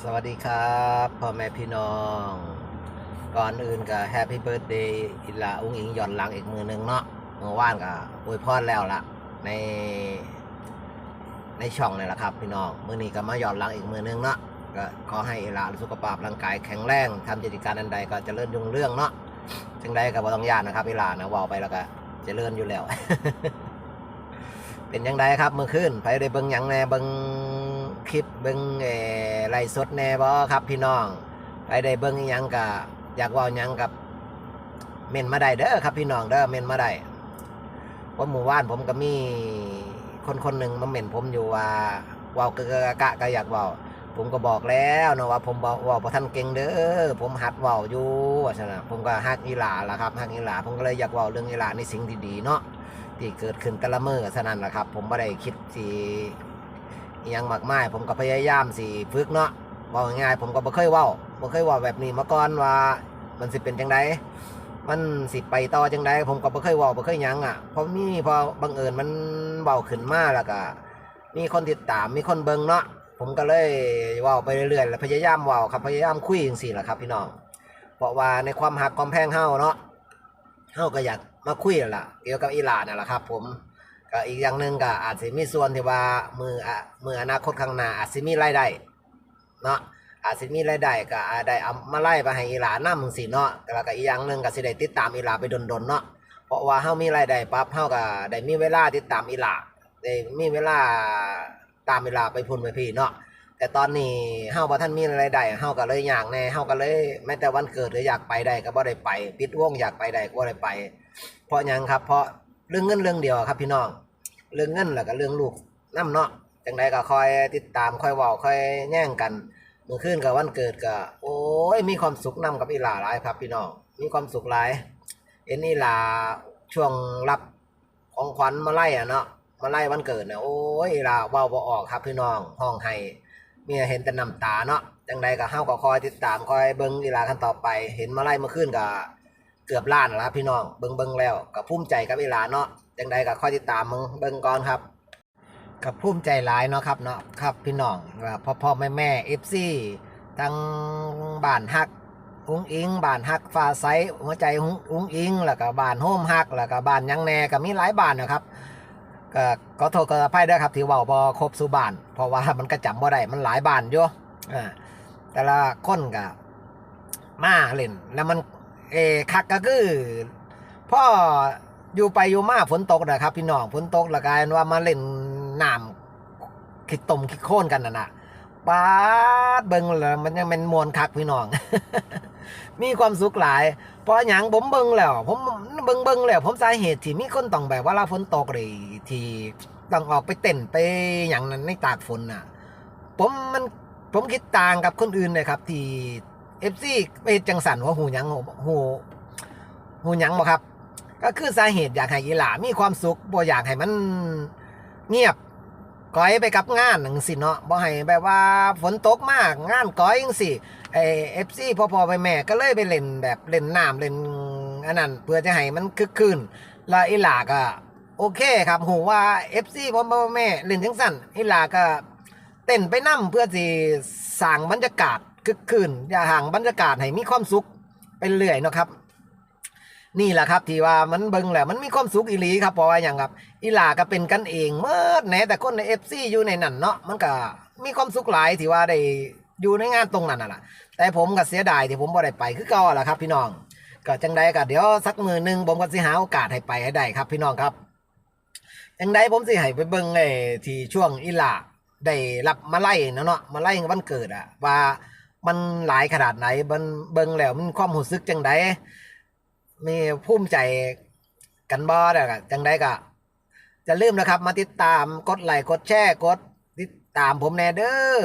สวัสดีครับพ่อแม่พี่น้อง ก่อนอื่นก็แฮปปี้เบิร์ดเดย์อิลาอุ้งอิงหย่อนหลังอีกมือหนึ่งเนาะเมื่อวานก็อวยพรแล้วล่ะในในช่องนี่แหละครับ พี่น้องมือนี้ก็มาหย่อนหลังอีกมือหนึ่งเนาะก็ขอให้อิลาสุขภาพร่างกายแข็งแรงทำกิจการอันใดก็จะเจริญรุ่งเรื่องเนาะจังใดก็บ่ต้องยานนะครับอิลานะว้าไปแล้วก็จะเจริญอยู่แล้ว เป็นยังไงครับเมื่อคืนไปได้เบิ่งยังแน่เบิ่ง คลิปเบิ่งเอ่อไลฟ์สดแน่บ่ครับพี่น้องไปได้เบิ่งอิหยังก็อยากว้ายังกับเม่นมาได้เด้อครับพี่น้องเด้อเม่นมาได้เพราะหมู่บ้านผมก็มีคนคนหนึ่งมาเม่นผมอยู่ว่าว้ากะกะกะก็อยากว้าผมก็บอกแล้วนะว่าผมเว้าว้าบ่ทันเก่งเด้อผมหัดว้าวอยู่ว่านน่ะผมก็ฮักอีหลาละครับฮักอีหลาผมก็เลยอยากว้าเรื่องอีหลาในสิ่งดีๆเนาะที่เกิดขึ้นแต่ละเมือเท่านั้นแหละครับ ผมไม่ได้คิดสี อหยังมากมายผมก็พยายามสีฝึกเนาะเว่าง่ายๆผมก็บ่เคยเว้าบ่เคยเว้าแบบนี้มาก่อนว่ามันสิเป็นจังไดมันสิไปต่อจังไดผมก็บ่เคยเว้าบ่เคยหยังอะเพราะมีพอบังเอิญมันเว้าขึ้นมาแล้วก็มีคนติดตามมีคนเบิ่งเนาะผมก็เลยเว้าไปเรื่อยๆแล้วพยายามเว้าครับพยายามคุยจังซี่แหละครับ พี่น้องเพราะว่าในความหักความแพงเฮาเนาะเฮาก็อยากมาคุยนั่นล่ะเกี่ยวกับอีหลานนั่นแหละครับ ผม ก็อีกอย่างหนึ่งก็อาจจะมีส่วนที่ว่ามืออะมืออนาคตข้างหน้าอาจจะมีรายได้เนาะอาจจะมีรายได้ก็อาจได้เอามาไล่ไปให้อีหลานนำสิเนาะแล้วก็อีกอย่างหนึ่งก็สิได้ติดตามอีหลาไปดนๆเนาะเพราะว่าเฮามีรายได้ปั๊บเฮาก็ได้มีเวลาติดตามอีหลาได้มีเวลาตามอีหลาไปพุ่นไปพี่เนาะแต่ตอนนี้เฮาบ่ทันมีรายได้เฮาก็เลยอยากแน่เฮาก็เลยแม้แต่วันเกิดหรืออยากไปได้ก็บ่ได้ไป ปิดวงอยากไปได้ก็บ่ได้ไป เพราะหยังครับเพราะเรื่องเงินเรื่องเดียวครับพี่น้อง เรื่องเงินแล้วก็เรื่องลูกน้ำเนาะจังใดก็คอยติดตามคอยเว้าคอยแย่งกันเมื่อคืนกับวันเกิดก็โอ้ยมีความสุขนํกับอีหลาหลายครับพี่น้องมีความสุขหลายเอ็นอีหลาช่วงรับของขวัญมาไล่อะเนาะมาไล่วันเกิดเนี่ยโอ้ยอีหลาเว้าบ่ออกครับพี่น้องห้องให้เมียเห็นแต่น้ำตาเนาะจังใดก็เฮาก็คอยติดตามคอยเบิ่งอีหลากันต่อไป เห็นมาไล่เมื่อคืนก็ เกือบล้านแล้วพี่น้องเบิงเบิงแล้วกับภูมิใจกับอีหลานเนาะจังใดก็ค่อยติดตามมึงเบิงก่อนครับกับภูมิใจหลายเนาะครับเนาะครับพี่น้องพ่อพ่อแม่แม่เอฟซีทั้งบ้านฮักอุ้งอิงบ้านฮักฟ้าใสหัวใจอุ้งอุ้งอิงแล้วก็บ้านโฮมฮักแล้วก็บ้านยังแหน่ก็มีหลายบ้านนะครับก็ขอโทษขออภัยด้วยครับที่เว้าบ่ครบสุบ้าน เพราะว่ามันก็จำบ่ได้มันหลายบ้านอยู่อ่าแต่ละคนก็มาเล่นแล้วมัน เอคักก็คือพ่ออยู่ไปอยู่มาฝนตกนะครับ พี่น้องฝนตกละกลายเป็นว่ามาเล่นน้ำคิดตมคิดโค่นกันน่ะนะปาดเบิงแล้วมันยังเป็นมวนคักพี่น้อง มีความสุขหลายเพราะอย่างผมเบิงแล้ว ผมเบิงเบิงแล้ว ผมสาเหตุที่มีคนต้องแบบว่าลาฝนตกเลยที่ต้องออกไปเต้นไปอย่างนั้นในตากฝนน่ะ ผมมันผมคิดต่างกับคนอื่นเลยครับ ที่ เอฟซีไปจังสันว่าหูหยังหูหูหูยังบ่ครับ ก็คือสาเหตุอยากให้อีหลามีความสุขบ่อยากให้มันเงียบก้อยไปกับงานจังซี่เนาะบ่ให้แบบว่าฝนตกมากงานก้อยจังซี่ไอเอฟซีพอพอไปแม่ก็เลยไปเล่นแบบเล่นน้ำเล่นอันนั้นเพื่อจะให้มันคึกคืนแล้วอีหลาก็โอเคครับหูว่า FC พ่อพ่อแม่เล่นจังสั่นอีหลาก็เต้นไปนั่เพื่อที่สร้างบรรยากาศ คึกคืนอย่าห่างบรรยากาศให้มีความสุขไปเรื่อยนะครับ นี่แหละครับที่ว่ามันเบิ่งแหละมันมีความสุขอีหลีครับเพราะว่าอย่างครับอีหลาก็เป็นกันเองเมื่อแหนแต่คนในเอฟซีอยู่ในนั้นเนาะมันก็มีความสุขหลายที่ว่าได้อยู่ในงานตรงนั้นน่ะล่ะแต่ผมก็เสียดายที่ผมบ่ได้ไปคือเก่าล่ะครับ พี่น้องก็จังใดก็เดี๋ยวสักมือหนึงผมก็สิหาโอกาสให้ไปให้ได้ครับ พี่น้องครับจังใดผมสิให้ไปเบิ่งไอ้ที่ช่วงอีหลาได้รับมาไล่เนาะเนาะมาไล่วันเกิดอะว่า มันหลายขนาดไหนเบิ่งเบิ่งแล้วมันความรู้สึกจังไดมีภูมิใจกันบ่ได้ก็จังไดก็จะลืมนะครับ มาติดตามกดไลค์กดแชร์กดติดตามผมแน่เด้อ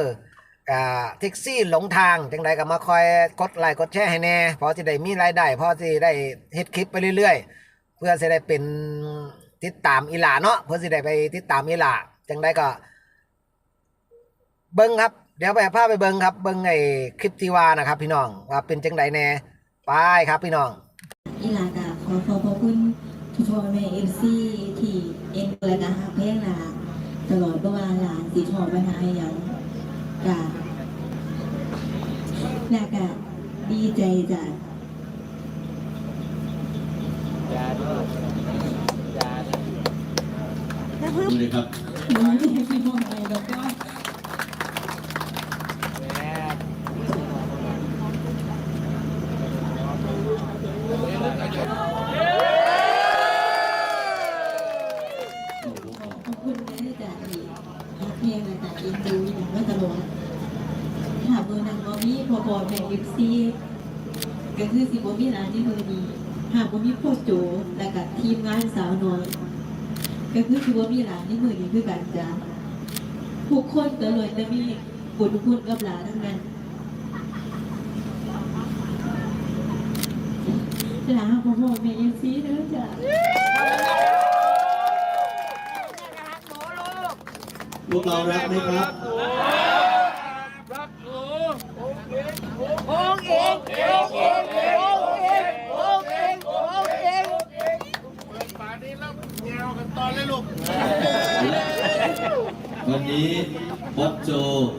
ก็แท็กซี่หลงทางจังไดก็มาคอยกดไลค์กดแชร์ให้แน่พอสิได้มีรายได้พอสิได้เฮ็ดคลิปไปเรื่อยๆ เพื่อสิได้เป็นติดตามอีหลาเนาะเพื่อสิได้ไปติดตามอีหลาจังไดก็ เบิ้งครับ เดี๋ยวไปพาไปเบิ้งครับ เบิ้งไอ้คลิปที่ว่านะครับ พี่น้องว่าเป็นจังไดแน่ไปครับพี่น้อง อีหลากาขอขอบพระคุณทุกพ่อแม่เอฟซีที่เอ็นดูและกาฮักเพลงหลาตลอดเวลาหลานสีทองปัญหาอย่างกาแล้วก็ดีใจจ้ะดูเลยครับน้องที่พี่บอกอะไรแล้วก็ขอบคุณนะจ้ะที่รักเพียงนะจ๊ะอินดูอย่างก็ตลอดถามเบอร์นังบอมี่ พอพอแบ่งลิปซีก็คือสิบอมี่ร้านที่มือดีหากบอมี่โคโจแล้วก็ทีมงานสาวน้อยก็คือสิบอมี่ร้านที่มือดีคือกันจ้ะทุกคนก็เลยจะมีบุญคุณกับหลานทั้งนั้นหลานพ่อพ่อแม่เอฟซีเด้อจ้ะพวกเรารักไหมครับ วันนี้บอสโจ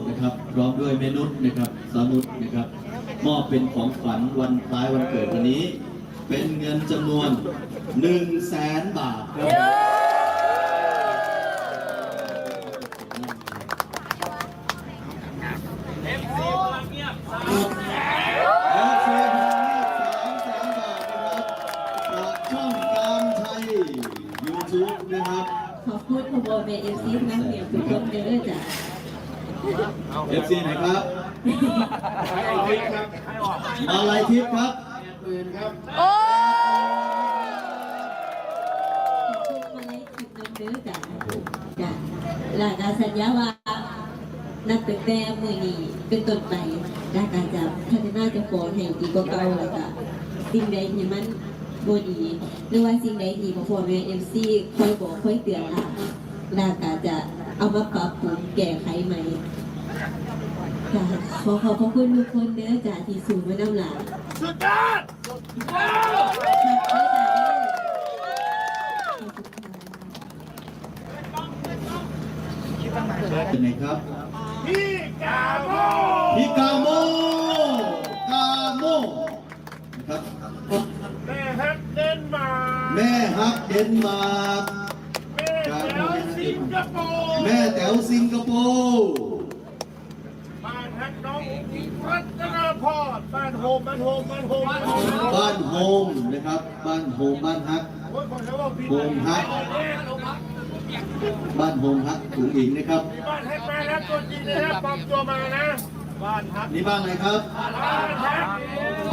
นะครับพร้อมด้วยเมนุษนะครับสานุษนะครับ มอบเป็นของขวัญวันคล้ายวันเกิดวันนี้ เป็นเงินจำนวน1 0 0 0 0แสนบาทครับแล้วเชียร์ทางเงียบสามแสนบาทครับช่องการไทย YouTube นะครับ ขอบคุณพ่อพ่อแม่เอฟซีทั้งเนี่ยทุกคนเด้อจ้ะ FC ไหนครับมาลายทิพย์ครับขอบคุณมาเลยคิดน้ำเด้อจ้ะจ้ะหลานก็สัญญาว่านับตั้งแต่มื้อนี้เป็นต้นไปหลานก็จะพัฒนาเจ้าของให้ดีกว่าเก่าแล้วก็สิ่งใดที่มัน บ่ดี หรือว่าสิ่งใดที่พ่อพ่อแม่เอฟซีคอยบอกคอยเตือนหลานหลานก็จะเอามาปรับปรุงแก้ไขใหม่จ้ะขอขอบพระคุณทุกคนเด้อจ้ะที่สู่มาน้ำหลานสุดยอดเป็นไงครับ พี่กาโมพี่กาโม กาโม นะครับ แม่ฮักเดนมาร์ก แม่ฮักเดนมาร์กแม่แถวสิงคโปร์แม่แต๋วสิงคโปร์บ้านฮักน้องอิงรัตนาพรบ้านโฮมบ้านโฮมบ้านโฮมบ้านโฮมบ้านโฮมนะครับ บ้านโฮมบ้านฮักโอ้ยคนเขาว่าผิดโฮมฮักบ้านโฮมฮักถุงอิงนะครับบ้านฮักมานะตัวจริงนะปลอมตัวมานะบ้านฮักนี่บ้านอะไรครับ บ้านฮัก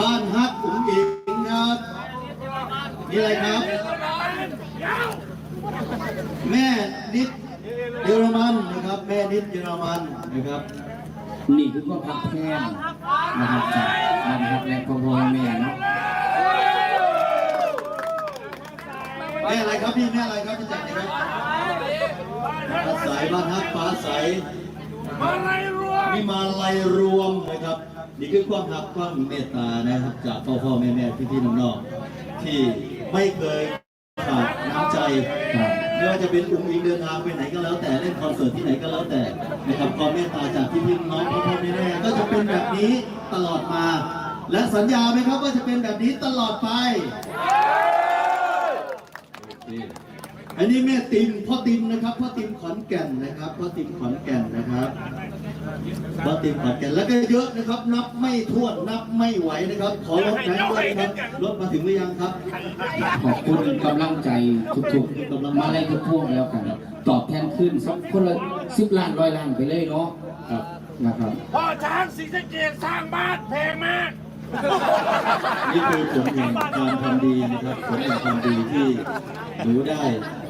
บ้านฮักถุงอิงครับ นี่อะไรครับ แม่นิดเยอรมันนะครับ แม่นิดเยอรมันนะครับ นี่คือก็พักแท้งนะครับจากบ้านพักและพ่อพ่อแม่เนาะแม่อะไรครับพี่แม่อะไรครับพี่จักรนะครับฟ้าใสบ้านฮักฟ้าใสมาไรรวมมีมาลัยรวมนะครับ นี่คือความหักความเมตตานะครับ จากพ่อพ่อแม่แม่พี่พี่น้องๆที่ ไม่เคยขาดน้ำใจครับไม่ว่าจะเป็นอุ้งอิงเดินทางไปไหนก็แล้วแต่เล่นคอนเสิร์ตที่ไหนก็แล้วแต่นะครับความเมตตาจากพี่พี่น้องๆพ่อพ่อแม่แม่ก็จะเป็นแบบนี้ตลอดมา และสัญญาไหมครับว่าจะเป็นแบบนี้ตลอดไปโอเคอันนี้แม่ติมพ่อติมนะครับพ่อติมขอนแก่นนะครับพ่อติมขอนแก่นนะครับ พ่อติมขอนแก่นแล้วก็เยอะนะครับ นับไม่ถ้วนนับไม่ไหวนะครับ ขอรถแบงค์ด้วยนะครับรถมาถึงหรือยังครับ ขอบคุณกำลังใจทุกๆกำลังมาเลยทุกพวกแล้วกันตอบแทนขึ้นสักคนละสิบล้านร้อยล้านไปเลยเนาะครับนะครับพ่อช้างศรีสะเกดสร้างบ้านแพงมากนี่คือผลแห่งการทำดีนะครับผลแห่งความดีที่หนูได้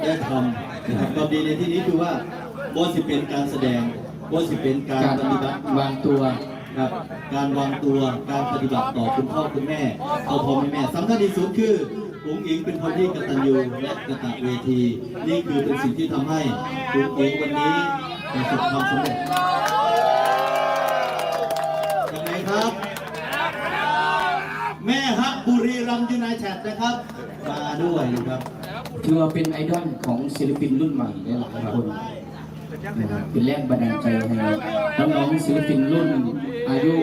ได้ทำนะครับความดีในที่นี้คือว่าโบสิเป็นการแสดง โบสิเป็นการปฏิบัติวางตัวครับการวางตัวการปฏิบัติต่อคุณพ่อคุณแม่เอาพ่อแม่แม่สำคัญที่สุดคืออุ๋งอิงเป็นคนที่กตัญญูและกตเวที นี่คือเป็นสิ่งที่ทำให้อุ๋งอิงวันนี้ประสบความสำเร็จยังไงครับ แม่ฮักบุรีรัมยูไนเต็ดนะครับมาด้วยนะครับถือว่าเป็นไอดอลของศิลปินรุ่นใหม่หลายคน เป็นแรงบันดาลใจให้น้องๆศิลปินรุ่นอายุ